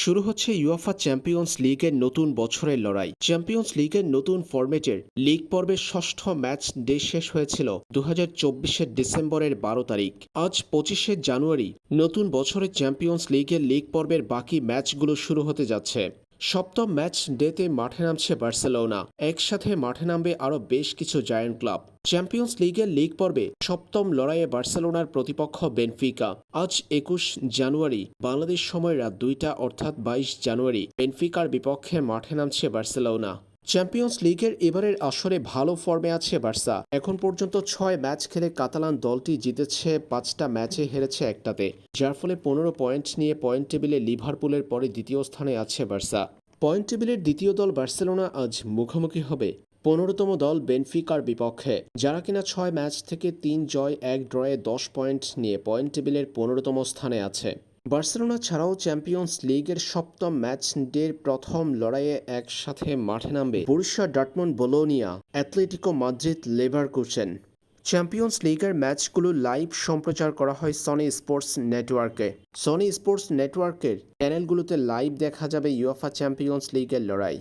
শুরু হচ্ছে UEFA champions লিগের নতুন বছরের লড়াই। চ্যাম্পিয়ন্স লিগের নতুন ফরম্যাটের লিগ পর্বের ষষ্ঠ ম্যাচ ডে শেষ হয়েছিল দু হাজার ডিসেম্বরের বারো তারিখ। আজ পঁচিশে জানুয়ারি নতুন বছরের চ্যাম্পিয়ন্স লিগের লিগ পর্বের বাকি ম্যাচগুলো শুরু হতে যাচ্ছে। সপ্তম ম্যাচ ডেতে মাঠে নামছে বার্সেলোনা। একসাথে মাঠে নামবে আরও বেশ কিছু জায়ান্ট ক্লাব। চ্যাম্পিয়ন্স লিগের লিগ পর্বে সপ্তম লড়াইয়ে বার্সেলোনার প্রতিপক্ষ বেনফিকা। আজ একুশ জানুয়ারি, বাংলাদেশ সময় রাত দুইটা অর্থাৎ বাইশ জানুয়ারি, বেনফিকার বিপক্ষে মাঠে নামছে বার্সেলোনা। চ্যাম্পিয়ন্স লিগের এবারের আসরে ভালো ফর্মে আছে বার্সা। এখন পর্যন্ত ছয় ম্যাচ খেলে কাতালান দলটি জিতেছে, পাঁচটা ম্যাচে হেরেছে একটাতে। যার ফলে পনেরো পয়েন্ট নিয়ে পয়েন্ট টেবিলে লিভারপুলের পরে দ্বিতীয় স্থানে আছে বার্সা। পয়েন্ট টেবিলের দ্বিতীয় দল বার্সেলোনা আজ মুখোমুখি হবে পনেরোতম দল বেনফিকার বিপক্ষে, যারা কিনা ছয় ম্যাচ থেকে তিন জয়, এক ড্রয়ে দশ পয়েন্ট নিয়ে পয়েন্ট টেবিলের পনেরোতম স্থানে আছে। বার্সেলোনা ছাড়াও চ্যাম্পিয়ন্স লিগের সপ্তম ম্যাচ ডের প্রথম লড়াইয়ে একসাথে মাঠে নামবে Borussia Dortmund Bologna Atletico Madrid Leverkusen champions লিগের ম্যাচগুলো লাইভ সম্প্রচার করা হয় সনি স্পোর্টস নেটওয়ার্কে। সনি স্পোর্টস নেটওয়ার্কের চ্যানেলগুলোতে লাইভ দেখা যাবে ইউএফা চ্যাম্পিয়ন্স লিগের লড়াই।